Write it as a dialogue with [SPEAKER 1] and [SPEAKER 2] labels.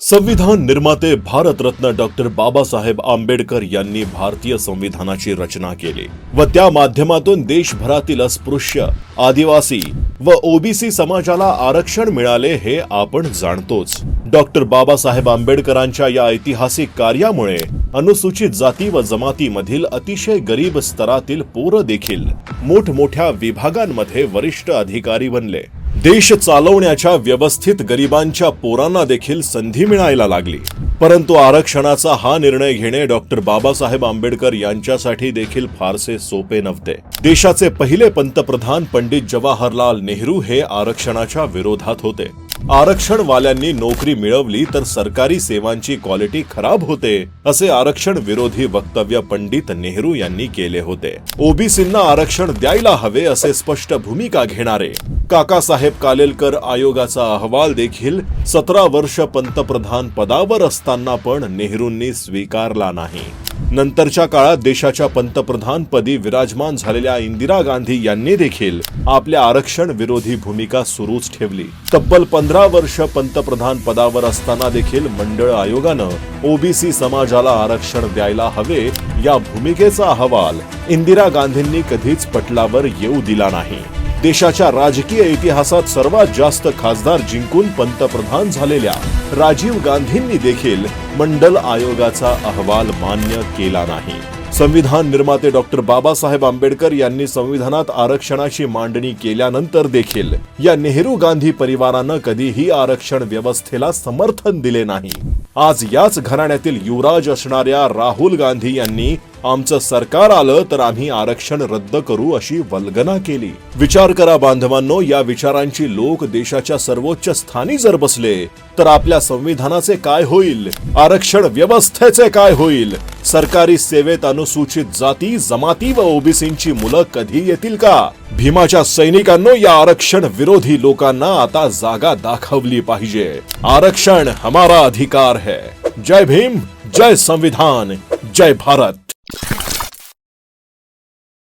[SPEAKER 1] संविधान निर्माते भारतरत्न डॉक्टर बाबासाहेब आंबेडकर यांनी भारतीय संविधानाची रचना केली व त्या माध्यमातून देशभरातील अस्पृश्य आदिवासी व ओबीसी समाजाला आरक्षण मिळाले हे आपण जाणतोच. डॉक्टर बाबासाहेब आंबेडकरांच्या या ऐतिहासिक कार्यामुळे अनुसूचित जाती व जमातीमधील अतिशय गरीब स्तरातील पोरं देखील मोठमोठ्या विभागांमध्ये वरिष्ठ अधिकारी बनले. देश चालवण्याच्या व्यवस्थित गरिबांच्या पोरांना देखील संधी मिळायला लागली. परंतु आरक्षणाचा हा निर्णय घेणे डॉक्टर बाबासाहेब आंबेडकर यांच्यासाठी देखील फारसे सोपे नव्हते. देशाचे पहिले पंतप्रधान पंडित जवाहरलाल नेहरू हे आरक्षणाच्या विरोधात होते. आरक्षणवाल्यांनी नोकरी मिळवली तर सरकारी सेवांची क्वालिटी खराब होते असे आरक्षण विरोधी वक्तव्य पंडित नेहरू यांनी केले होते. ओबीसींना आरक्षण द्यायला हवे असे स्पष्ट भूमिका घेणारे. काकासाहेब कालेलकर आयोगाचा अहवाल देखील सतरा वर्ष पंतप्रधान पदावर असताना पण नेहरूंनी स्वीकारला नाही. नंतरच्या काळात देशाच्या पंतप्रधानपदी विराजमान झालेल्या इंदिरा गांधी यांनी देखील आपल्या आरक्षण विरोधी भूमिका सुरूच ठेवली. तब्बल पंधरा वर्ष पंतप्रधान पदावर असताना देखील मंडळ आयोगानं ओबीसी समाजाला आरक्षण द्यायला हवे या भूमिकेचा अहवाल इंदिरा गांधींनी कधीच पटलावर येऊ दिला नाही. देशाच्या राजकीय इतिहासात सर्वात जास्त खासदार जिंकून पंतप्रधान झालेल्या राजीव गांधींनी देखील मंडल आयोगाचा अहवाल मान्य केला नाही. संविधान निर्माते डॉक्टर बाबासाहेब आंबेडकर यांनी संविधानात आरक्षणाची मांडणी केल्यानंतर देखील या नेहरू गांधी परिवारानं कधीही आरक्षण व्यवस्थेला समर्थन दिले नाही. आज याच घराण्यातील युवराज असणाऱ्या राहुल गांधी यांनी आमचं सरकार आलं तर आम्ही आरक्षण रद्द करू अशी वल्गना केली. विचार करा बांधवांनो या विचारांची लोक देशाच्या सर्वोच्च स्थानी जर बसले तर आपल्या संविधानाचे काय होईल? आरक्षण व्यवस्थेचे काय होईल? सरकारी सेवेत अनुसूचित जाती जमाती व ओबीसींची मुलं कधी येतील का? भीमाच्या सैनिकांनो या आरक्षण विरोधी लोकांना आता जागा दाखवली पाहिजे. आरक्षण हमारा अधिकार है. जय भीम जय संविधान जय भारत.